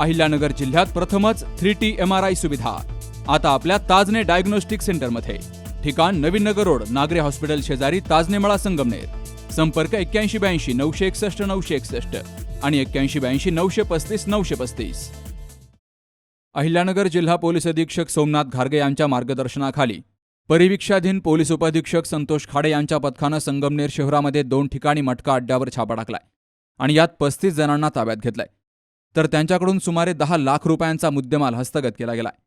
अहिल्यानगर जिल्ह्यात प्रथमच three T M R I सुविधा. आता आपल्या ताजने डायग्नोस्टिक सेंटरमध्ये. ठिकाण नवीन नगर रोड नागरे हॉस्पिटल शेजारी ताजने मळा संगमनेर. संपर्क एक्क्याऐंशी ब्याऐंशी नऊशे एकसष्ट नऊशे एकसष्ट आणि एक्क्याऐंशी ब्याऐंशी नऊशे पस्तीस नऊशे पस्तीस. अहिल्यानगर जिल्हा पोलीस अधीक्षक सोमनाथ घारगे यांच्या मार्गदर्शनाखाली परिवीक्षाधीन पोलीस उपाधीक्षक संतोष खाडे यांच्या पथकानं संगमनेर शहरामध्ये दोन ठिकाणी मटका अड्ड्यावर छापा टाकलाय आणि यात पस्तीस जणांना ताब्यात घेतलाय. तर त्यांच्याकडून सुमारे दहा लाख रुपयांचा मुद्देमाल हस्तगत केला गेलाय.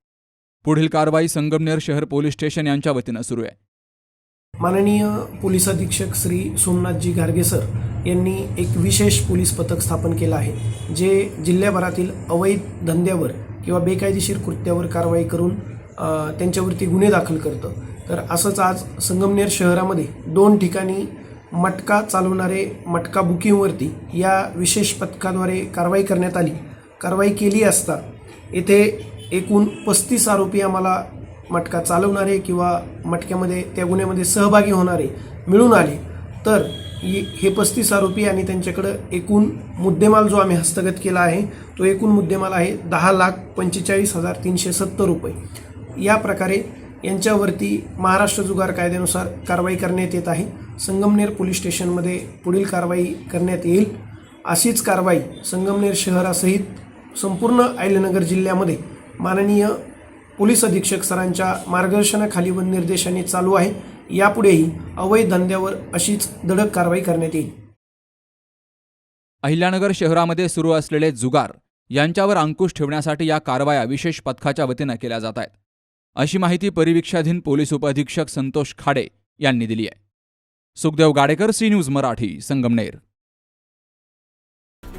पुढील कारवाई संगमनेर शहर पोलीस स्टेशन यांच्या वतीनं सुरू आहे. माननीय पोलीस अधीक्षक श्री सोमनाथजी गार्गे सर यांनी एक विशेष पोलीस पथक स्थापन केलं आहे जे जिल्ह्याभरातील अवैध धंद्यावर किंवा बेकायदेशीर कृत्यावर कारवाई करून त्यांच्यावरती गुन्हे दाखल करतं. तर असंच आज संगमनेर शहरामध्ये दोन ठिकाणी मटका चालवणारे मटका बुकिंगवरती या विशेष पथकाद्वारे कारवाई करण्यात आली. कारवाई केली असता येथे एकूण पस्तीस आरोपी आम्हाला मटका चालवणारे किंवा मटक्यामध्ये त्या गुन्ह्यामध्ये सहभागी होणारे मिळून आले. तर हे पस्तीस आरोपी आणि त्यांच्याकडं एकूण मुद्देमाल जो आम्ही हस्तगत केला आहे तो एकूण मुद्देमाल आहे दहा लाख पंचेचाळीस हजार तीनशे सत्तर रुपये. या प्रकारे यांच्यावरती महाराष्ट्र जुगार कायद्यानुसार कारवाई करण्यात येत आहे. संगमनेर पोलीस स्टेशनमध्ये पुढील कारवाई करण्यात येईल. अशीच कारवाई संगमनेर शहरासहित संपूर्ण अहिल्यानगर जिल्ह्यामध्ये माननीय पोलीस अधीक्षक सरांच्या मार्गदर्शनाखाली व निर्देशाने चालू आहे. यापुढेही अवैध धंद्यावर अशीच धडक कारवाई करण्यात येईल. अहिल्यानगर शहरामध्ये सुरू असलेले जुगार यांच्यावर अंकुश ठेवण्यासाठी या कारवाया विशेष पथकाच्या वतीनं केल्या जात आहेत. अशी माहिती परिवीक्षाधीन पोलीस उपअधीक्षक संतोष खाडे यांनी दिली आहे. Sukhdev Gadekar C news Marathi Sangamner.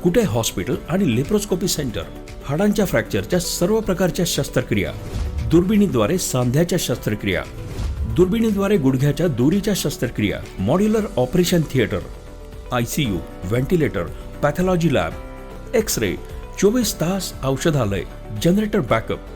कुठे हॉस्पिटल आणि लेप्रोस्कोपी सेंटर? हाडांच्या फ्रॅक्चरच्या सर्व प्रकारच्या शस्त्रक्रिया. दुर्बिणीद्वारे सांध्याच्या शस्त्रक्रिया. दुर्बिणीद्वारे गुडघ्याच्या दोरीच्या शस्त्रक्रिया. Modular operation theatre. I C U ventilator pathology lab. X ray चोवीस तास औषधालय. Generator backup.